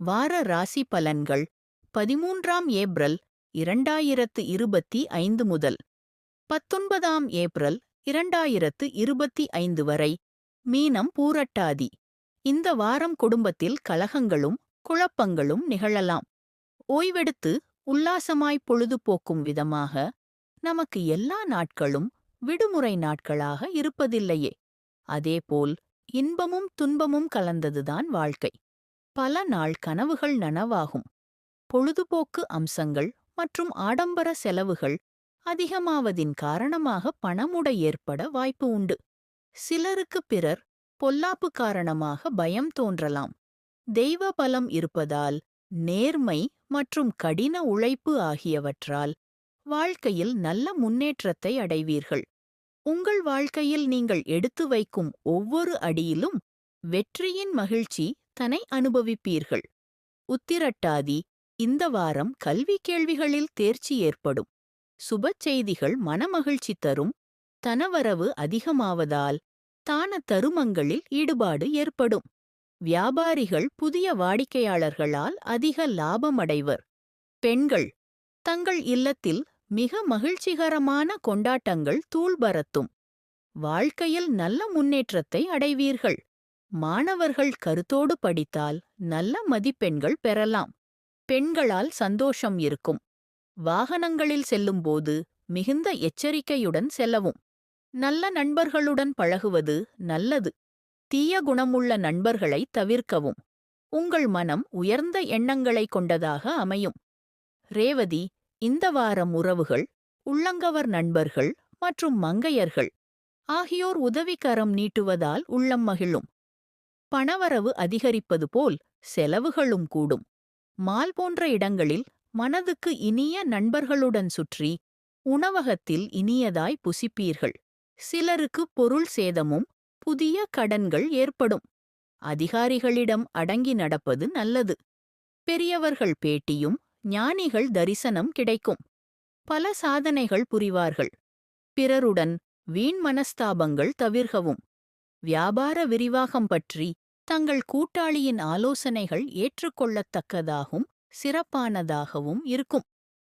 வார ராசி பலன்கள் பதிமூன்றாம் ஏப்ரல் இரண்டாயிரத்து இருபத்தி ஐந்து முதல் பத்தொன்பதாம் ஏப்ரல் இரண்டாயிரத்து இருபத்தி ஐந்து வரை மீனம் பூரட்டாதி. இந்த வாரம் குடும்பத்தில் கலகங்களும் குழப்பங்களும் நிகழலாம். ஓய்வெடுத்து உல்லாசமாய் பொழுதுபோக்கும் விதமாக நமக்கு எல்லா நாட்களும் விடுமுறை நாட்களாக இருப்பதில்லையே. அதேபோல் இன்பமும் துன்பமும் கலந்ததுதான் வாழ்க்கை. பல நாள் கனவுகள் நனவாகும். பொழுதுபோக்கு அம்சங்கள் மற்றும் ஆடம்பர செலவுகள் அதிகமாவதின் காரணமாக பணமுடை ஏற்பட வாய்ப்பு உண்டு. சிலருக்கு பிறர் பொல்லாப்பு காரணமாக பயம் தோன்றலாம். தெய்வ பலம் இருப்பதால் நேர்மை மற்றும் கடின உழைப்பு ஆகியவற்றால் வாழ்க்கையில் நல்ல முன்னேற்றத்தை அடைவீர்கள். உங்கள் வாழ்க்கையில் நீங்கள் எடுத்து வைக்கும் ஒவ்வொரு அடியிலும் வெற்றியின் மகிழ்ச்சி தனை அனுபவிப்பீர்கள். உத்திரட்டாதி இந்த வாரம் கல்வி கேள்விகளில் தேர்ச்சி ஏற்படும். சுப செய்திகள் மனமகிழ்ச்சி தரும். தனவரவு அதிகமாவதால் தான தருமங்களில் ஈடுபாடு ஏற்படும். வியாபாரிகள் புதிய வாடிக்கையாளர்களால் அதிக லாபமடைவர். பெண்கள் தங்கள் இல்லத்தில் மிக மகிழ்ச்சிகரமான கொண்டாட்டங்கள் தூள்பரத்தும் வாழ்க்கையில் நல்ல முன்னேற்றத்தை அடைவீர்கள். மாணவர்கள் கருத்தோடு படித்தால் நல்ல மதிப்பெண்கள் பெறலாம். பெண்களால் சந்தோஷம் இருக்கும். வாகனங்களில் செல்லும்போது மிகுந்த எச்சரிக்கையுடன் செல்லவும். நல்ல நண்பர்களுடன் பழகுவது நல்லது. தீய குணமுள்ள நண்பர்களை தவிர்க்கவும். உங்கள் மனம் உயர்ந்த எண்ணங்களை கொண்டதாக அமையும். ரேவதி இந்த வாரம் உறவுகள் உள்ளங்கவர் நண்பர்கள் மற்றும் மங்கையர்கள் ஆகியோர் உதவிக்கரம் நீட்டுவதால் உள்ளம் மகிழும். பணவரவு அதிகரிப்பது போல் செலவுகளும் கூடும். மால் போன்ற இடங்களில் மனதுக்கு இனிய நண்பர்களுடன் சுற்றி உணவகத்தில் இனியதாய் புசிப்பீர்கள். சிலருக்கு பொருள் சேதமும் புதிய கடன்கள் ஏற்படும். அதிகாரிகளிடம் அடங்கி நடப்பது நல்லது. பெரியவர்கள் பேட்டியும் ஞானிகள் தரிசனம் கிடைக்கும். பல சாதனைகள் புரிவார்கள். பிறருடன் வீண் மனஸ்தாபங்கள் தவிர்கவும் வியாபார விரிவாகம் பற்றி தங்கள் கூட்டாளியின் ஆலோசனைகள் ஏற்றுக்கொள்ளத்தக்கதாகவும் சிறப்பானதாகவும் இருக்கும்.